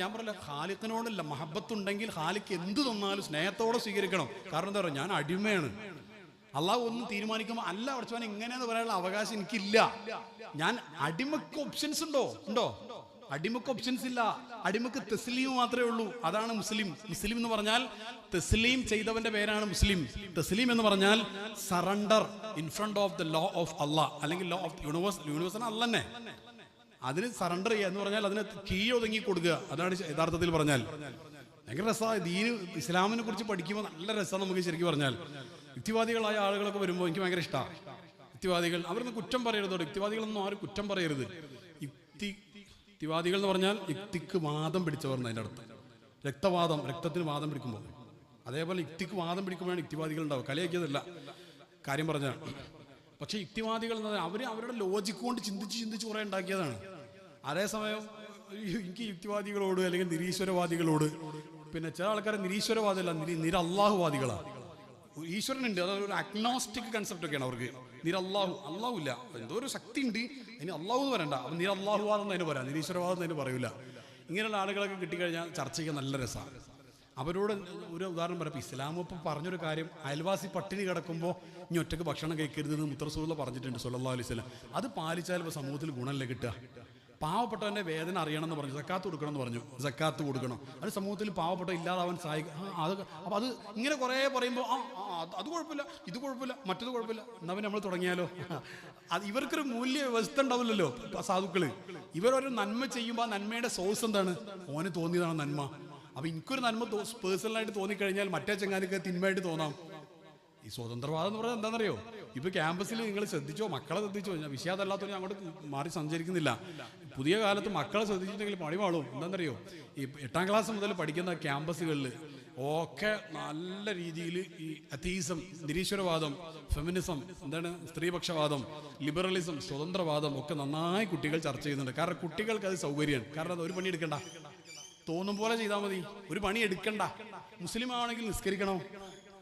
ഞാൻ പറയില്ല ഖാലിഖിനോടല്ല മഹബത്തുണ്ടെങ്കിൽ ഖാലിക്ക് എന്ത് തന്നാലും സ്നേഹത്തോടെ സ്വീകരിക്കണം. കാരണം എന്താ പറയുക ഞാൻ അടിമയാണ്. അള്ളാഹു ഒന്നും തീരുമാനിക്കുമ്പോൾ അല്ല പഠിച്ചവൻ ഇങ്ങനെയെന്ന് പറയാനുള്ള അവകാശം എനിക്കില്ല. ഞാൻ അടിമക്ക് ഓപ്ഷൻസ് ഉണ്ടോ? ഉണ്ടോ? അടിമക്ക് ഓപ്ഷൻസ് ഇല്ല. അടിമക്ക് തെസ്ലീം മാത്രമേ ഉള്ളൂ. അതാണ് മുസ്ലിം. മുസ്ലിം എന്ന് പറഞ്ഞാൽ തെസ്ലീം ചെയ്തവന്റെ പേരാണ് മുസ്ലിം. തെസ്ലീം എന്ന് പറഞ്ഞാൽ surrender in front of the law of Allah അല്ലെങ്കിൽ ലോ ഓഫ് യൂണിവേഴ്സ് യൂണിവേഴ്സിന് അല്ല അതിന് സറണ്ടർ ചെയ്യുക എന്ന് പറഞ്ഞാൽ അതിന് കീ ഒതുങ്ങി കൊടുക്കുക. അതാണ് യഥാർത്ഥത്തിൽ പറഞ്ഞാൽ. ഭയങ്കര രസമാണ് ദീന് ഇസ്ലാമിനെ കുറിച്ച് പഠിക്കുമ്പോൾ നല്ല രസമാണ് നമുക്ക് ശരിക്കും പറഞ്ഞാൽ. യുക്തിവാദികളായ ആളുകളൊക്കെ വരുമ്പോൾ എനിക്ക് ഭയങ്കര ഇഷ്ടമാണ് യുക്തിവാദികൾ അവരൊന്നും കുറ്റം പറയരുത് യുക്തിവാദികളൊന്നും ആരും കുറ്റം പറയരുത്. യുക്തി യുക്തിവാദികൾ എന്ന് പറഞ്ഞാൽ യുക്തിക്ക് വാദം പിടിച്ചവർ അതിന്റെ അടുത്ത് രക്തവാദം രക്തത്തിന് വാദം പിടിക്കുമ്പോൾ അതേപോലെ യുക്തിക്ക് വാദം പിടിക്കുമ്പോഴാണ് യുക്തിവാദികൾ ഉണ്ടാവുക. കളിയാക്കിയതല്ല. കാര്യം പറഞ്ഞാൽ പക്ഷേ യുക്തിവാദികൾ എന്ന് പറഞ്ഞാൽ അവർ അവരുടെ ലോജിക് കൊണ്ട് ചിന്തിച്ച് ചിന്തിച്ച് കുറേ ഉണ്ടാക്കിയതാണ്. അതേസമയം എനിക്ക് യുക്തിവാദികളോട് അല്ലെങ്കിൽ നിരീശ്വരവാദികളോട് പിന്നെ ചില ആൾക്കാർ നിരീശ്വരവാദികളല്ല നിര നിരല്ലാഹുവാദികളാണ് ഈശ്വരനുണ്ട്. അതായത് ഒരു അഗ്നോസ്റ്റിക് കൺസെപ്റ്റ് ഒക്കെയാണ് അവർക്ക്. നിരല്ലാഹു അള്ളാഹു ഇല്ല. എന്തോ ഒരു ശക്തി ഉണ്ട് ഇനി അള്ളാഹു എന്ന് പറയണ്ട. അപ്പം നിരല്ലാഹുവാദം തന്നെ പറയാം. നിരീശ്വരവാദം തന്നെ പറയൂല. ഇങ്ങനെയുള്ള ആളുകളൊക്കെ കിട്ടിക്കഴിഞ്ഞാൽ ചർച്ചയ്ക്ക് നല്ല രസമാണ് അവരോട് ഒരു ഉദാഹരണം പറയാം. ഇസ്ലാം ഇപ്പം പറഞ്ഞൊരു കാര്യം അയൽവാസി പട്ടിണി കിടക്കുമ്പോൾ ഇനി ഒറ്റയ്ക്ക് ഭക്ഷണം കഴിക്കരുതെന്ന് മുത്തറസൂല പറഞ്ഞിട്ടുണ്ട് സുല്ലാ അലൈഹി സ്വലം അത് പാലിച്ചാൽ ഇപ്പോൾ സമൂഹത്തിൽ ഗുണമല്ലേ കിട്ടുക? പാവപ്പെട്ടവന്റെ വേദന അറിയണം എന്ന് പറഞ്ഞു സക്കാത്ത് കൊടുക്കണം എന്ന് പറഞ്ഞു. സക്കാത്ത് കൊടുക്കണം. അത് സമൂഹത്തിൽ പാവപ്പെട്ട ഇല്ലാതാവാൻ സഹായിക്കും അത് അപ്പം അത് ഇങ്ങനെ കുറേ പറയുമ്പോൾ ആ അത് കുഴപ്പമില്ല ഇത് കുഴപ്പമില്ല മറ്റത് കുഴപ്പമില്ല. എന്നാ പിന്നെ നമ്മൾ തുടങ്ങിയാലോ? അത് ഇവർക്കൊരു മൂല്യ വ്യവസ്ഥ ഉണ്ടാവില്ലല്ലോ സാധുക്കൾ ഇവരൊരു നന്മ ചെയ്യുമ്പോൾ ആ നന്മയുടെ സോഴ്സ് എന്താണ്? ഓന് തോന്നിയതാണ് നന്മ. അപ്പൊ എനിക്കൊരു നന്മ പേഴ്സണലായിട്ട് തോന്നിക്കഴിഞ്ഞാൽ മറ്റേ ചങ്ങാനിക്ക് തിന്മയായിട്ട് തോന്നാം. ഈ സ്വതന്ത്രവാദം എന്ന് പറഞ്ഞാൽ എന്താണെന്നറിയോ? ഇപ്പൊ ക്യാമ്പസിൽ നിങ്ങൾ ശ്രദ്ധിച്ചോ മക്കളെ ശ്രദ്ധിച്ചോ ഞാൻ വിഷയാതല്ലാത്തവരെ അങ്ങോട്ട് മാറി സഞ്ചരിക്കുന്നില്ല. പുതിയ കാലത്ത് മക്കളെ ശ്രദ്ധിച്ചിട്ടുണ്ടെങ്കിൽ പണിവാളും എന്താണെന്നറിയോ? ഈ എട്ടാം ക്ലാസ് മുതൽ പഠിക്കുന്ന ക്യാമ്പസുകളിൽ ഒക്കെ നല്ല രീതിയിൽ ഈ അത്തീസം നിരീശ്വരവാദം ഫെമിനിസം എന്താണ്? സ്ത്രീപക്ഷവാദം ലിബറലിസം സ്വതന്ത്രവാദം ഒക്കെ നന്നായി കുട്ടികൾ ചർച്ച ചെയ്യുന്നുണ്ട്. കാരണം കുട്ടികൾക്ക് അത് സൗകര്യമാണ്. കാരണം അത് ഒരു പണി എടുക്കണ്ട. തോന്നും പോലെ ചെയ്താൽ മതി. ഒരു പണി എടുക്കണ്ട. മുസ്ലിം ആണെങ്കിൽ നിസ്കരിക്കണം.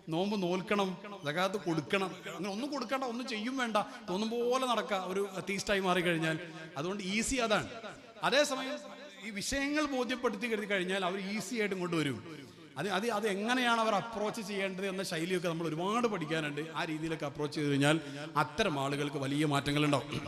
നോമ്പ് നോൽക്കണം. ജകാത്ത് കൊടുക്കണം. അങ്ങനെ ഒന്നും കൊടുക്കണ്ട ഒന്നും ചെയ്യും വേണ്ട. തോന്നും പോലെ നടക്കുക ഒരു തീസ്റ്റായി മാറിക്കഴിഞ്ഞാൽ. അതുകൊണ്ട് ഈസി അതാണ്. അതേസമയം ഈ വിഷയങ്ങൾ ബോധ്യപ്പെടുത്തി കരുതി കഴിഞ്ഞാൽ അവർ ഈസി ആയിട്ട് ഇങ്ങോട്ട് വരും. അത് അത് അത് എങ്ങനെയാണ് അവർ അപ്രോച്ച് ചെയ്യേണ്ടത് എന്ന ശൈലിയൊക്കെ നമ്മൾ ഒരുപാട് പഠിക്കാനുണ്ട്. ആ രീതിയിലൊക്കെ അപ്രോച്ച് ചെയ്ത് കഴിഞ്ഞാൽ അത്തരം ആളുകൾക്ക് വലിയ മാറ്റങ്ങളുണ്ടാവും.